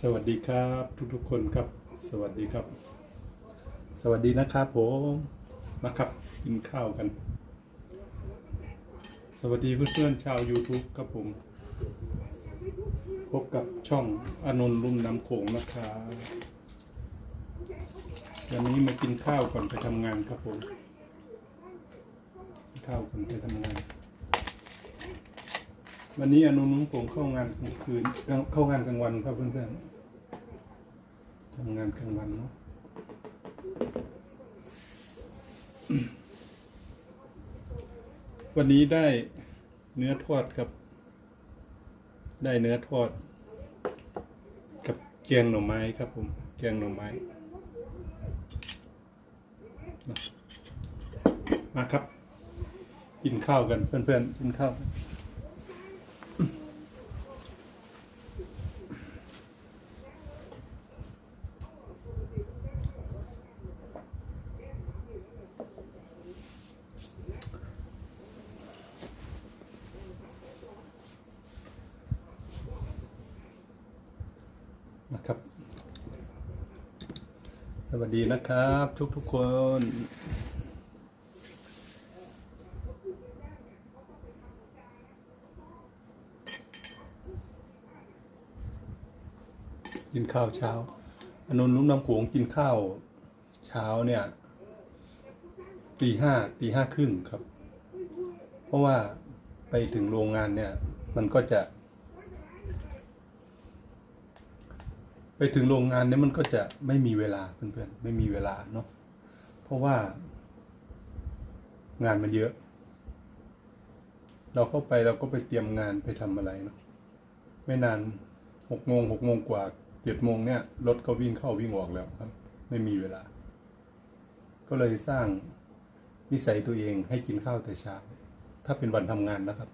สวัสดีครับทุกๆคนครับ สวัสดีครับ สวัสดีนะครับผมมาครับกินข้าวกัน สวัสดีเพื่อนๆชาว YouTube ครับผม พบกับช่องอนนท์ลุ่มน้ำโขงนะครับวันนี้มากินข้าวก่อนไปทำงานครับผมกินข้าวก่อนไปทำงาน วันนี้อนุนุ้งผมเข้างานกลางคืนเข้างานกลางวันครับเพื่อนๆทำงานกลางวันเนาะวันนี้ได้เนื้อทอดครับ ได้เนื้อทอด กับแกงหน่อไม้ครับผมแกงหน่อไม้ มาครับ กินข้าวกันเพื่อนๆกินข้าวกัน นะครับ สวัสดีนะครับทุกๆคน กินข้าวเช้าอนนท์นุ่มน้ำโขงกินข้าวเช้าเนี่ยตีห้าตีห้าครึ่งครับ เพราะว่าไปถึงโรงงานเนี่ย มันก็จะ ไปถึงโรงงานเนี่ยมันก็จะไม่มีเวลาเพื่อนๆไม่มีเวลาเนาะเพราะว่างานมันเยอะ เราเข้าไปเราก็ไปเตรียมงานไปทำอะไรเนาะไม่นานหกโมงหกโมงกว่าเจ็ดโมงเนี่ยรถก็วิ่งเข้าวิ่งออกแล้วครับ ไม่มีเวลา ก็เลยสร้างนิสัยตัวเองให้กินข้าวแต่เช้า ถ้าเป็นวันทำงานนะครับ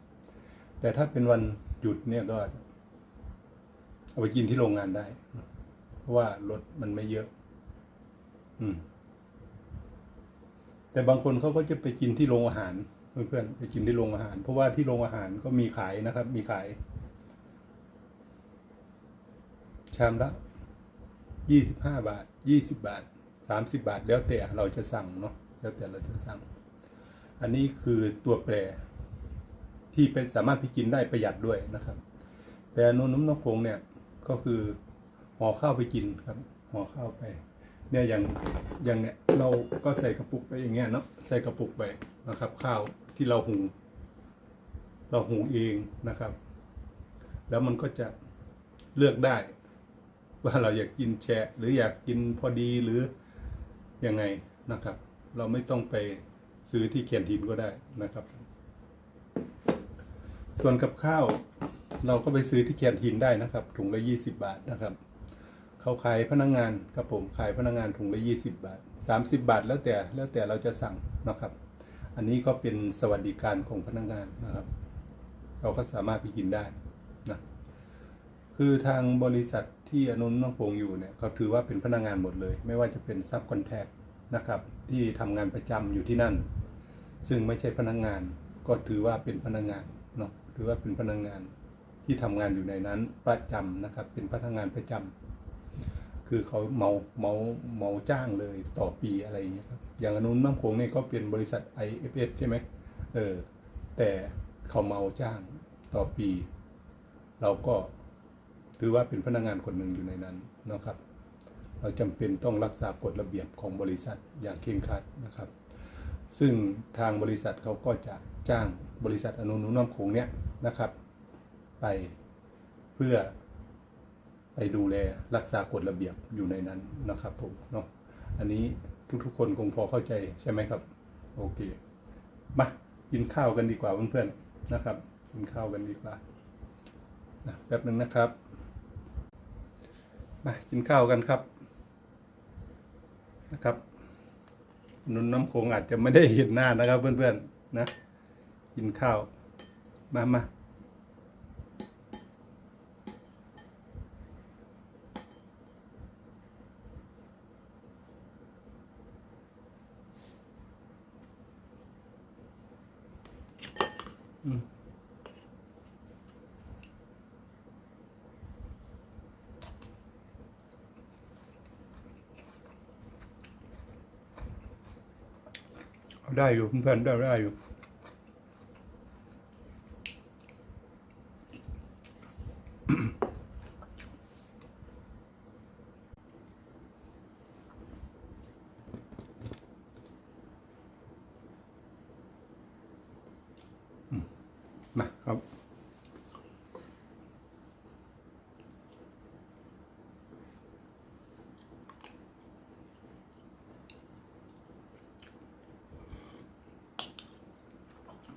แต่ถ้าเป็นวันหยุดเนี่ยก็เอาไปกินที่โรงงานได้ ว่ารถมันไม่เยอะ อืม แต่บางคนเขาก็จะไปกินที่โรงอาหารเพื่อนๆไปกินที่โรงอาหาร เพราะว่าที่โรงอาหารก็มีขายนะครับ มีขาย ชามละยี่สิบห้าบาทยี่สิบาทสามสิบาท แล้วแต่เราจะสั่งเนาะแล้วแต่เราจะสั่ง อันนี้คือตัวแปร ที่เป็นสามารถไปกินได้ประหยัดด้วยนะครับ แต่อนนน้ำนกพงเนี่ยก็คือ ห่อข้าวไปกินครับห่อข้าวไป เนี่ยอย่างอย่างเนี่ยเราก็ใส่กระปุกไปอย่างเงี้ยเนาะใส่กระปุกไปนะครับ ข้าวที่เราหุง เราหุงเองนะครับ แล้วมันก็จะเลือกได้ ว่าเราอยากกินแฉะหรืออยากกินพอดีหรือยังไงนะครับ เราไม่ต้องไปซื้อที่เขียนทินก็ได้นะครับ ส่วนกับข้าวเราก็ไปซื้อที่แคนทีนได้นะครับถุงละยี่สิบาทนะครับ เขาขายพนักงงานกับผมขายพนักงงานถุงละยี่สิบาทสามสิบาทแล้วแต่แล้วแต่เราจะสั่งนะครับ อันนี้ก็เป็นสวัสดิการของพนักงงานนะครับ เราก็สามารถไปกินได้นะคือทางบริษัทที่อนุนน้องพงอยู่เนี่ยเขาถือว่าเป็นพนักงงานหมดเลย ไม่ว่าจะเป็นซับคอนแทคนะครับที่ทำงานประจำอยู่ที่นั่น ซึ่งไม่ใช่พนักงงาน ก็ถือว่าเป็นพนักงงานเนาะถือว่าเป็นพนักงงานที่ทำงานอยู่ในนั้นประจำนะครับ เป็นพนักงานประจำ คือเขาเมาเมาเมาจ้างเลยต่อปีอะไรอย่างเงี้ยครับอย่างอนุนน้ำโขงเนี่ยก็เป็นบริษัท IFS ใช่ไหมเออแต่เขาเมาจ้างต่อปี เราก็ถือว่าเป็นพนักงานคนหนึ่งอยู่ในนั้นนะครับ เราจำเป็นต้องรักษากฎระเบียบของบริษัทอย่างเคร่งครัดนะครับ ซึ่งทางบริษัทเขาก็จะจ้างบริษัทอนุนุน้ำโขงเนี่ยนะครับ ไปเพื่อ ไปดูแลรักษากฎระเบียบอยู่ในนั้นนะครับผมเนาะอันนี้ทุกๆคนคงพอเข้าใจใช่ไหมครับ โอเค มากินข้าวกันดีกว่าเพื่อนๆนะครับ กินข้าวกันดีกว่านะแป๊บหนึ่งนะครับ มากินข้าวกันครับนะครับนุนน้ำโขงอาจจะไม่ได้เห็นหน้านะครับเพื่อนๆนะ กินข้าว มามา ได้อยู่เพื่อนได้ได้อยู่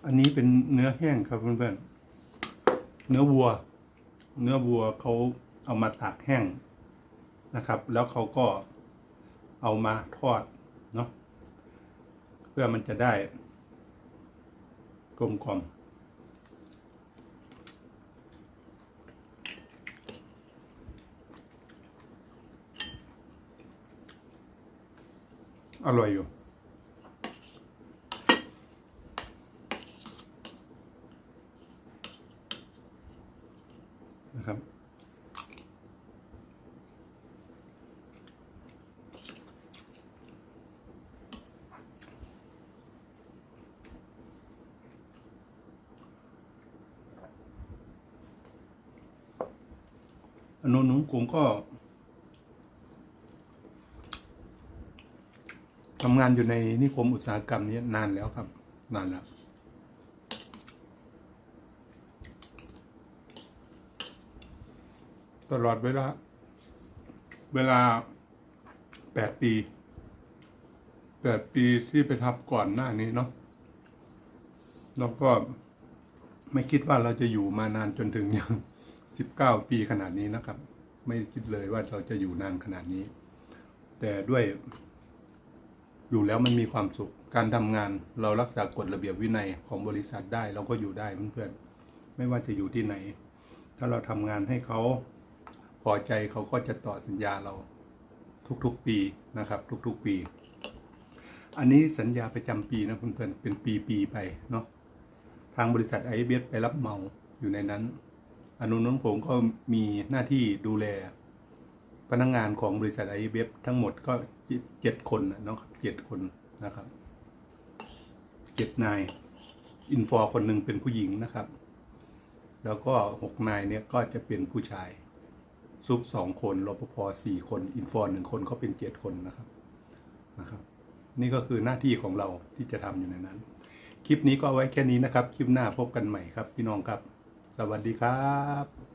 อันนี้เป็นเนื้อแห้งครับเพื่อนๆเนื้อวัว เนื้อวัวเขาเอามาตากแห้งนะครับ แล้วเขาก็เอามาทอดเนาะเพื่อมันจะได้ กลมกล่อมอร่อยอยู่ นนู้นของผมก็ทำงานอยู่ในนิคมอุตสาหกรรมนี้นานแล้วครับ นานแล้วตลอดเวลา เวลาแปดปีแปดปีที่ไปทำก่อนหน้านี้เนาะแล้วก็ไม่คิดว่าเราจะอยู่มานานจนถึงอย่าง สิบเก้าปีขนาดนี้นะครับ ไม่คิดเลยว่าเราจะอยู่นานขนาดนี้ แต่ด้วยอยู่แล้วมันมีความสุข การทำงานเรารักษากฎระเบียบวินัยของบริษัทได้เราก็อยู่ได้เพื่อนๆไม่ว่าจะอยู่ที่ไหน ถ้าเราทำงานให้เขาพอใจเขาก็จะต่อสัญญาเราทุกๆปีนะครับ ทุกๆปี อันนี้สัญญาประจำปีนะเพื่อนๆเป็นปีๆไปเนาะทางบริษัทไอเบสไปรับเหมาอยู่ในนั้น อนุน้นผมก็มีหน้าที่ดูแล พนักงงานของบริษัทไอเบสทั้งหมดก็เจ็ดคนนะเนาะเจ็ดคนนะครับเจ็ดนายอินฟอร์คนหนึ่งเป็นผู้หญิงนะครับ แล้วก็หกนายเนี่ยก็จะเป็นผู้ชาย ซุปสองคนรปภสี่คนอินฟอร์หนึ่งคนก็เป็นเจ็ดคนนะครับนะครับ นี่ก็คือหน้าที่ของเราที่จะทำอยู่ในนั้น คลิปนี้ก็ไว้แค่นี้นะครับ คลิปหน้าพบกันใหม่ครับ พี่น้องครับ วัสดีครับ